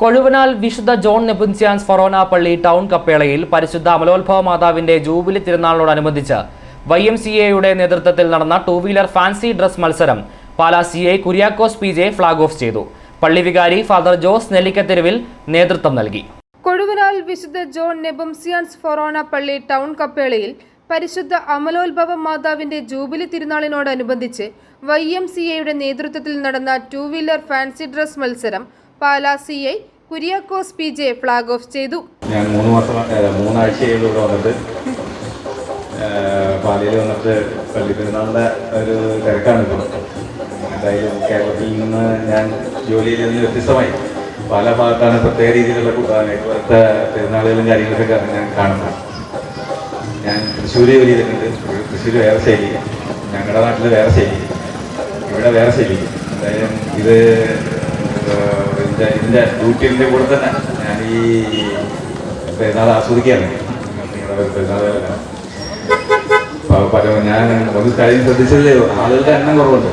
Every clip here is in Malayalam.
കൊഴുവനാൽ വിശുദ്ധ ജോൺ നെബുൻസ്യാൻസ് ഫൊറോന പള്ളി ടൗൺ കപ്പേളയിൽ പരിശുദ്ധ അമലോത്ഭവ മാതാവിന്റെ ജൂബിലി തിരുനാളിനോടനുബന്ധിച്ച് വൈ എം സി എയുടെ നേതൃത്വത്തിൽ നടന്ന ടൂ വീലർ ഫാൻസി ഡ്രസ് മത്സരം Pala C I Kuriakose P J flag off ചെയ്തു. പള്ളി വികാരി ഫാദർ ജോസ് നെല്ലിക്കത്തെരുവിൽ നേതൃത്വം നൽകി. കൊഴുവനാൽ വിശുദ്ധ ജോൺ നെബംസിയാൻസ് ഫൊറോണ പള്ളി ടൗൺ കപ്പേളയിൽ പരിശുദ്ധ അമലോത്ഭവ മാതാവിന്റെ ജൂബിലി തിരുനാളിനോടനുബന്ധിച്ച് വൈ എം സി എയുടെ നേതൃത്വത്തിൽ നടന്ന ടൂ വീലർ ഫാൻസി ഡ്രസ് മത്സരം Pala C I Kuriakose P J flag off ചെയ്തു. ഞാൻ മൂന്ന് മാസം മൂന്നാഴ്ചയായി വന്നിട്ട് പാലയിൽ വന്നിട്ട് പള്ളിപ്പെരുന്നാളിന്റെ ഒരു തിരക്കാണ് ഇപ്പോൾ എന്തായാലും കേരളത്തിൽ നിന്ന് ഞാൻ ജോലിയിൽ നിന്ന് വ്യത്യസ്തമായി പല ഭാഗത്താണ് പ്രത്യേക രീതിയിലുള്ള ഇപ്പോഴത്തെ പെരുന്നാളുകളും കാര്യങ്ങളൊക്കെ ഞാൻ കാണുന്നത്. ഞാൻ തൃശ്ശൂർ ജോലി ചെയ്തിട്ടുണ്ട്. തൃശ്ശൂർ വേറെ ശൈലി. ഞങ്ങളുടെ നാട്ടിൽ വേറെ ശൈലി. ഇവിടെ വേറെ ശൈലി. എന്തായാലും ഇത് ഇതിന്റെ ഡ്യൂട്ടിന്റെ കൂടെ തന്നെ ഞാൻ ഈ പെരുന്നാൾ ആസ്വദിക്കുകയാണ്. പെരുന്നാളെ പല ഞാൻ ഒരു കാര്യം ശ്രദ്ധിച്ചതേ ആളുകളുടെ എണ്ണം കുറവുണ്ട്.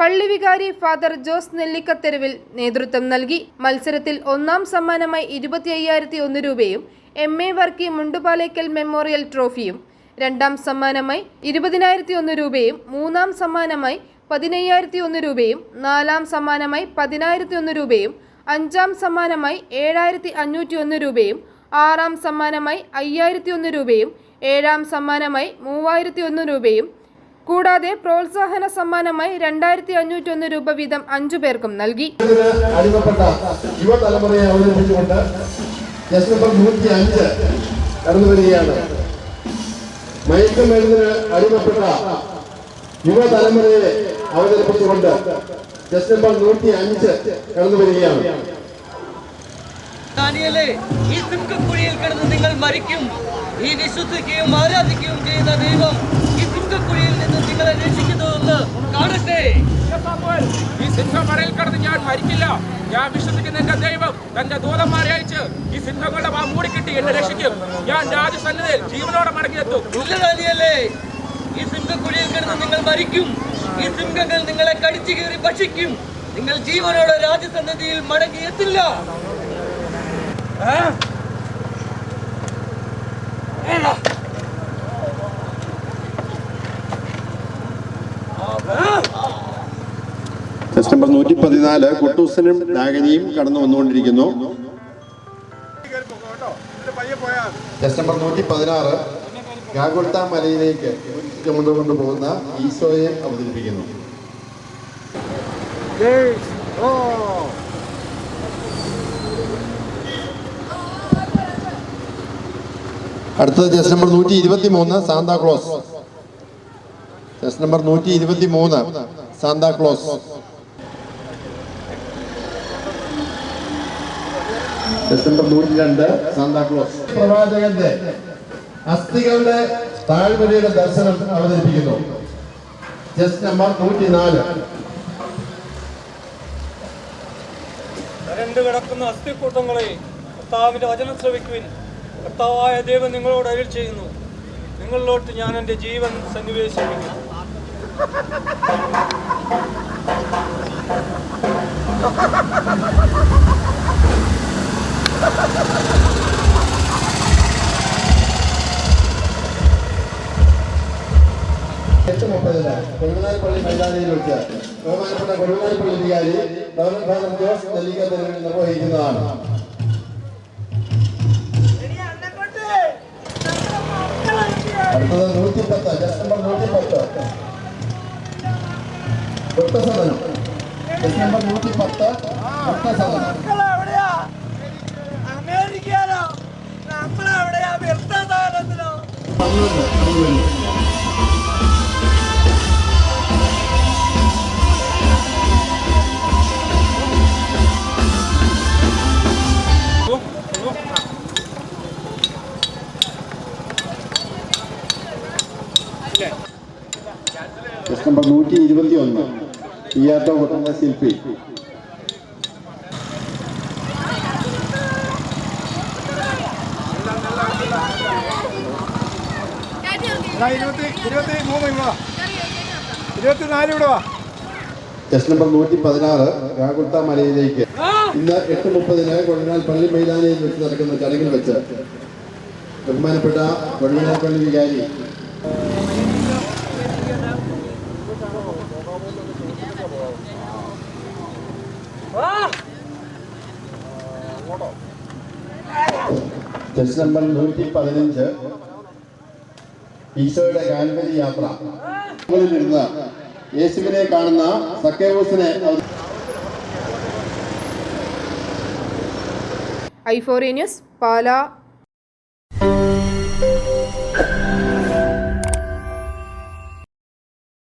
പള്ളി വികാരി ഫാദർ ജോസ് നെല്ലിക്കത്തെരുവിൽ നേതൃത്വം നൽകി. മത്സരത്തിൽ ഒന്നാം സമ്മാനമായി ഇരുപത്തി അയ്യായിരത്തി ഒന്ന് രൂപയും M A Varkey Mundupalackal memorial ട്രോഫിയും രണ്ടാം സമ്മാനമായി ഇരുപതിനായിരത്തി ഒന്ന് രൂപയും മൂന്നാം സമ്മാനമായി പതിനയ്യായിരത്തി ഒന്ന് രൂപയും നാലാം സമ്മാനമായി പതിനായിരത്തി ഒന്ന് രൂപയും അഞ്ചാം സമ്മാനമായി ഏഴായിരത്തി അഞ്ഞൂറ്റി ഒന്ന് രൂപയും ആറാം സമ്മാനമായി അയ്യായിരത്തി ഒന്ന് രൂപയും ഏഴാം സമ്മാനമായി മൂവായിരത്തി ഒന്ന് രൂപയും കൂടാതെ പ്രോത്സാഹന സമ്മാനമായി രണ്ടായിരത്തി അഞ്ഞൂറ്റി ഒന്ന് രൂപ വീതം അഞ്ചു പേർക്കും നൽകി. യുവതലമുറയെ അവതരിപ്പിച്ചുകൊണ്ട് ജസ്റ്റ് നമ്പർ നൂറ്റി അഞ്ച് കടന്നു വരികയാണ്. ദാനിയേലേ, ഈ സിംഹക്കുഴിയിൽ കിടന്ന് നിങ്ങൾ മരിക്കും. ഈ വിശ്വസിക്കുകയും ആരാധിക്കുകയും ചെയ്യുന്ന ദൈവം ഈ സിംഹക്കുഴിയിൽ നിന്ന് നിങ്ങളെ രക്ഷിക്കുന്നതെന്ന് കാണട്ടെ. ഈ സിംഹമറയിൽ കിടന്ന് ഞാൻ മരിക്കില്ല. ഞാൻ വിശ്വസിക്കുന്ന എന്റെ ദൈവം തന്റെ ദൂതന്മാരെ അയച്ച് ഈ സിംഹങ്ങളുടെ വാ മൂടിക്കിട്ടി എന്നെ രക്ഷിക്കും. ഞാൻ രാജസന്നിധിയിൽ ജീവനോടെ മടങ്ങിയെത്തും. ഇല്ല ദാനിയേലേ, ഈ സിംഹക്കുഴിയിൽ കിടന്ന് നിങ്ങൾ മരിക്കും. ഈ സിംഹങ്ങൾ നിങ്ങളെ കടിച്ചു കീറി ഭക്ഷിക്കും. നിങ്ങൾ ജീവനോടെ രാജസന്നിധിയിൽ മടങ്ങി എത്തില്ല. ടെസ്റ്റ് നമ്പർ നൂറ്റി പതിനാല് കുട്ടൂസനും നാഗനിയും കടന്നു വന്നുകൊണ്ടിരിക്കുന്നു. ടെസ്റ്റ് നമ്പർ നൂറ്റി പതിനാറ് ഗാഗുൽത്ത മലയിലേക്ക് ചുമന്നുകൊണ്ട് പോകുന്ന ഈശോയെ അവതരിപ്പിക്കുന്നു. അടുത്തത് ജസ്റ്റ് നമ്പർ നൂറ്റി ഇരുപത്തി മൂന്ന് സാന്താക്ലോസ് ജസ്റ്റ് നമ്പർ നൂറ്റി ഇരുപത്തി മൂന്ന് സാന്താക്ലോസ് ജസ്റ്റ് നമ്പർ നൂറ്റി രണ്ട് സാന്താക്ലോസ് പ്രവാചകന്റെ അസ്ഥികളുടെ താഴ്വരയുടെ ദർശനം അവതരിപ്പിക്കുന്നു. ജസ്റ്റ് നമ്പർ നൂറ്റി നാല് വരണ്ടു കിടക്കുന്ന അസ്ഥിക്കൂട്ടങ്ങളെ കർത്താവിന്റെ വചനം ശ്രവിക്കുവിൻ. കർത്താവായ ദൈവം നിങ്ങളോട് അരിൽ ചെയ്യുന്നു. നിങ്ങളിലോട്ട് ഞാൻ എന്റെ ജീവൻ സന്നിവേശിക്കുന്നു എട്ട് മുപ്പതിന് കൊടുങ്ങാൽപ്പള്ളി മൈതാനിയിൽ വെച്ച് ബഹുമാനപ്പെട്ട കൊടുങ്ങാൽപ്പള്ളി വികാരി ഡോക്ടർ ഫാദർ ജോസ് നെല്ലിക്കത്തെരുവിൽ നിർവഹിക്കുന്നതാണ്. അടുത്തത് നൂറ്റിപ്പത്ത് നമ്പർ നൂറ്റിപ്പത്ത്. വൃത്തസദനം നമ്പർ നൂറ്റിപ്പത്ത് വൃത്തസദനം നമ്പർ നൂറ്റി ഇരുപത്തി ഒന്ന് പിയാറ്റോ കൊട്ടുന്ന ശില്പി. ടെസ്റ്റ് നമ്പർ നൂറ്റി പതിനാറ് രാകുൽത്ത മലയിലേക്ക്. ഇന്ന് എട്ട് മുപ്പതിന് കൊഴുനാൽ പള്ളി മൈതാനിയിൽ വെച്ച് നടക്കുന്ന ചടങ്ങിൽ വെച്ച് ബഹുമാനപ്പെട്ട കൊഴുനാൽ പള്ളി വികാരി. ടെസ്റ്റ് നമ്പർ നൂറ്റി പതിനഞ്ച് ഈശോയുടെ കാൽവരി യാത്ര. ഇരുന്ന് യേശുവിനെ കാണുന്ന സക്കേവൂസിനെ ഐഫോറിയ ന്യൂസ് പാലാ